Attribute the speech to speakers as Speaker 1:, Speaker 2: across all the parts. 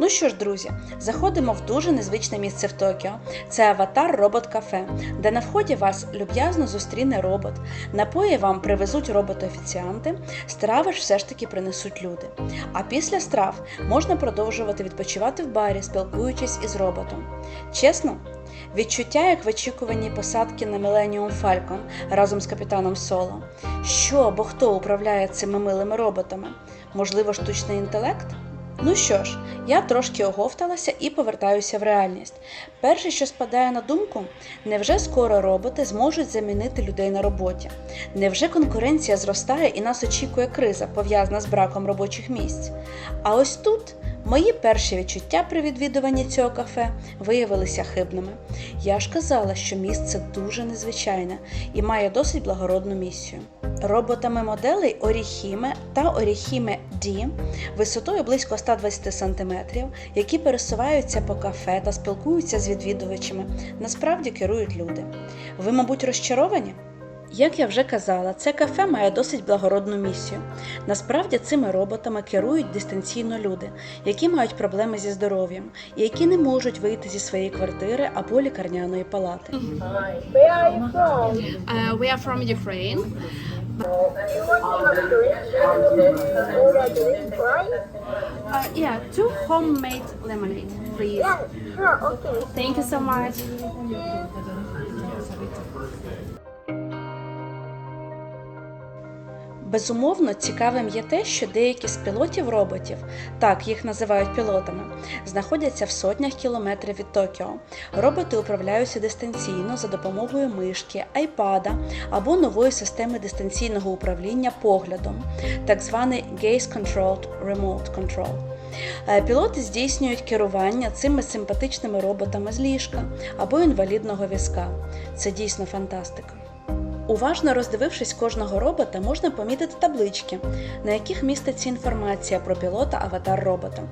Speaker 1: Ну що ж, друзі, заходимо в дуже незвичне місце в Токіо. Це аватар Робот Кафе, де на вході вас люб'язно зустріне робот. Напої вам привезуть роботи-офіціанти, страви ж все ж таки принесуть люди. А після страв можна продовжувати відпочивати в барі, спілкуючись із роботом. Чесно, відчуття як в очікуванні посадки на Millennium Falcon разом з капітаном Соло. Що або хто управляє цими милими роботами? Можливо, штучний інтелект? Ну що ж, я трошки оговталася і повертаюся в реальність. Перше, що спадає на думку, невже скоро роботи зможуть замінити людей на роботі? Невже конкуренція зростає і нас очікує криза, пов'язана з браком робочих місць? А ось тут мої перші відчуття при відвідуванні цього кафе виявилися хибними. Я ж казала, що місце дуже незвичайне і має досить благородну місію. Роботами моделей Оріхіме та Оріхіме D висотою близько 120 см, які пересуваються по кафе та спілкуються з відвідувачами, насправді керують люди. Ви, мабуть, розчаровані? Як я вже казала, це кафе має досить благородну місію. Насправді цими роботами керують дистанційно люди, які мають проблеми зі здоров'ям і які не можуть вийти зі своєї квартири або лікарняної палати.
Speaker 2: Where are you from?
Speaker 3: Uh, we are from Ukraine. Uh, yeah, two homemade lemonade, please.
Speaker 2: Yeah, sure, okay.
Speaker 3: Thank you so much.
Speaker 1: Безумовно, цікавим є те, що деякі з пілотів роботів, так їх називають пілотами, знаходяться в сотнях кілометрів від Токіо. Роботи управляються дистанційно за допомогою мишки, айпада або нової системи дистанційного управління поглядом, так званий Gaze Controlled Remote Control. Е, Пілоти здійснюють керування цими симпатичними роботами з ліжка або інвалідного візка. Це дійсно фантастика. Уважно роздивившись кожного робота, можна помітити таблички, на яких міститься інформація про пілота аватар робота.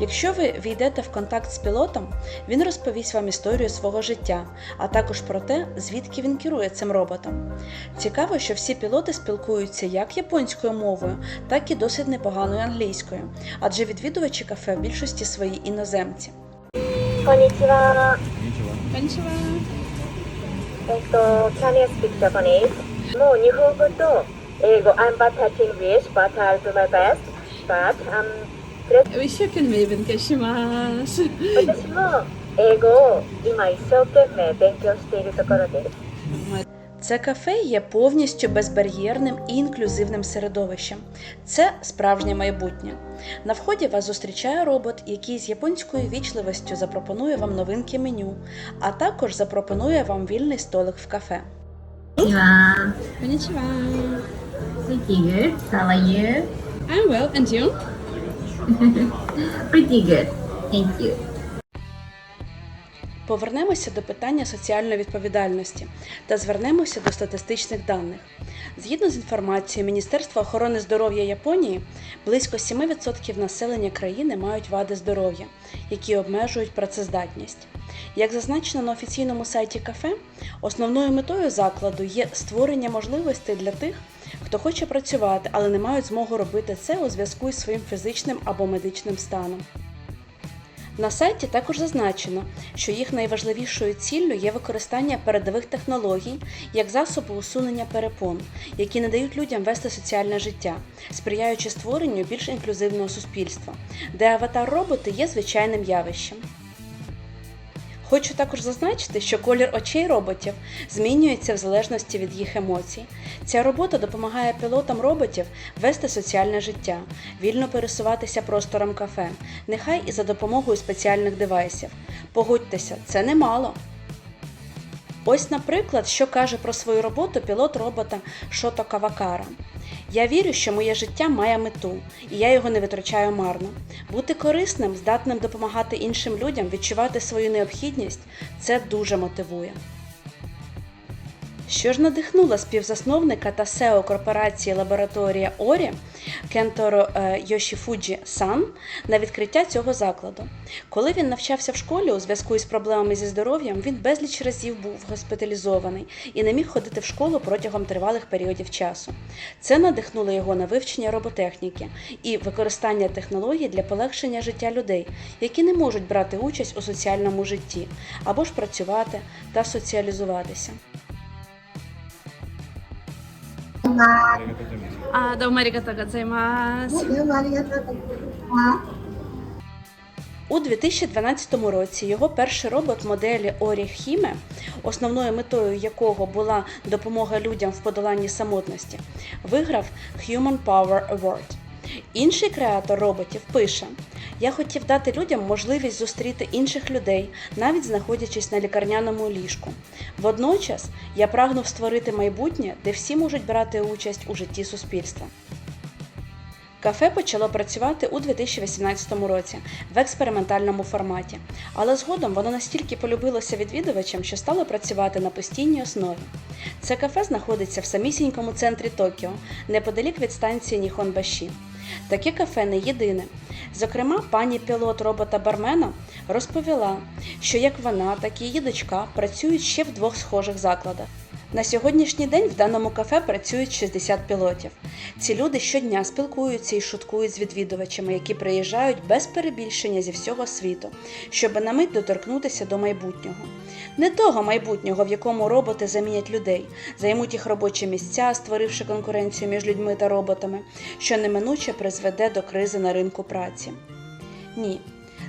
Speaker 1: Якщо ви війдете в контакт з пілотом, він розповість вам історію свого життя, а також про те, звідки він керує цим роботом. Цікаво, що всі пілоти спілкуються як японською мовою, так і досить непоганою англійською, адже відвідувачі кафе в більшості свої іноземці.
Speaker 2: こんえっと、Can you speak Japanese? もう日本語と英語 I'm bad at English, but I'll do my best. But, um, とりあえず
Speaker 3: We can maybe shimasu.
Speaker 2: 私も英語を今一生懸命勉強しているところです。
Speaker 1: Це кафе є повністю безбар'єрним і інклюзивним середовищем. Це справжнє майбутнє. На вході вас зустрічає робот, який з японською вічливостю запропонує вам новинки меню, а також запропонує вам вільний столик в кафе.
Speaker 4: Pretty good. How are you?
Speaker 3: I'm well, and you?
Speaker 4: Pretty good. Thank you.
Speaker 1: Повернемося до питання соціальної відповідальності та звернемося до статистичних даних. Згідно з інформацією Міністерства охорони здоров'я Японії, близько 7% населення країни мають вади здоров'я, які обмежують працездатність. Як зазначено на офіційному сайті кафе, основною метою закладу є створення можливостей для тих, хто хоче працювати, але не мають змогу робити це у зв'язку із своїм фізичним або медичним станом. На сайті також зазначено, що їх найважливішою ціллю є використання передових технологій як засобу усунення перепон, які не дають людям вести соціальне життя, сприяючи створенню більш інклюзивного суспільства, де аватар-роботи є звичайним явищем. Хочу також зазначити, що колір очей роботів змінюється в залежності від їх емоцій. Ця робота допомагає пілотам роботів вести соціальне життя, вільно пересуватися простором кафе, нехай і за допомогою спеціальних девайсів. Погодьтеся, це немало. Ось, наприклад, що каже про свою роботу пілот робота Шото Кавакара. Я вірю, що моє життя має мету, і я його не витрачаю марно. Бути корисним, здатним допомагати іншим людям відчувати свою необхідність це дуже мотивує. Що ж надихнула співзасновника та SEO корпорації лабораторія Орі Кенторо е, Йошіфуджі Сан на відкриття цього закладу. Коли він навчався в школі у зв'язку із проблемами зі здоров'ям, він безліч разів був госпіталізований і не міг ходити в школу протягом тривалих періодів часу. Це надихнуло його на вивчення роботехніки і використання технологій для полегшення життя людей, які не можуть брати участь у соціальному житті або ж працювати та соціалізуватися.
Speaker 3: あーどうもありがとうございます。
Speaker 1: У 2012 році його перший робот моделі Орі Хіме, основною метою якого була допомога людям в подоланні самотності, виграв Human Power Award. Інший креатор роботів пише: Я хотів дати людям можливість зустріти інших людей, навіть знаходячись на лікарняному ліжку. Водночас я прагнув створити майбутнє, де всі можуть брати участь у житті суспільства. Кафе почало працювати у 2018 році в експериментальному форматі, але згодом воно настільки полюбилося відвідувачам, що стало працювати на постійній основі. Це кафе знаходиться в самісінькому центрі Токіо, неподалік від станції Ніхонбаші. Таке кафе не єдине. Зокрема, пані пілот робота Бармена розповіла, що як вона, так і її дочка працюють ще в двох схожих закладах. На сьогоднішній день в даному кафе працюють 60 пілотів. Ці люди щодня спілкуються і шуткують з відвідувачами, які приїжджають без перебільшення зі всього світу, щоб на мить доторкнутися до майбутнього. Не того майбутнього, в якому роботи замінять людей, займуть їх робочі місця, створивши конкуренцію між людьми та роботами, що неминуче призведе до кризи на ринку праці. Ні,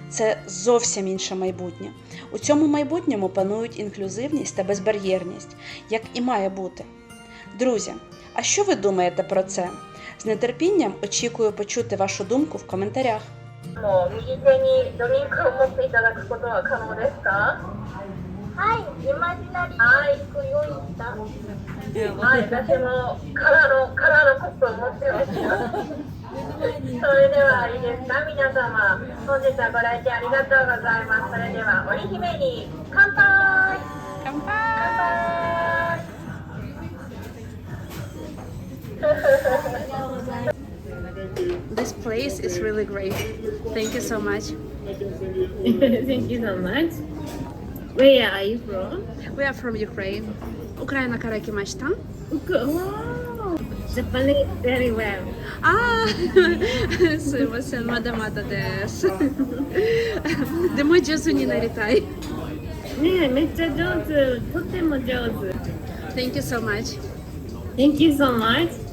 Speaker 1: це зовсім інше майбутнє. У цьому майбутньому панують інклюзивність та безбар'єрність, як і має бути. Друзі, а що ви думаєте про це? З нетерпінням очікую почути вашу думку в коментарях.
Speaker 2: もう右手にドリンクを持っていただくことは可能ですかはい、イマジナリー。はい、ご用意した。はい、私も空の空のコップを持ってますよ。それではいいですか、皆様。本日はご来店ありがとうございます。それでは、織姫に乾杯乾杯
Speaker 3: This place is really great. Thank you so much.
Speaker 4: Thank you so much. Where are you from?
Speaker 3: We are from Ukraine. ウクラ
Speaker 4: Japanese very well.
Speaker 3: Ah, すいません、まだまだです。でも上手になりたい。
Speaker 4: ねえ、めっちゃ上手、とても上手。
Speaker 3: Thank you so much.
Speaker 4: Thank you so much.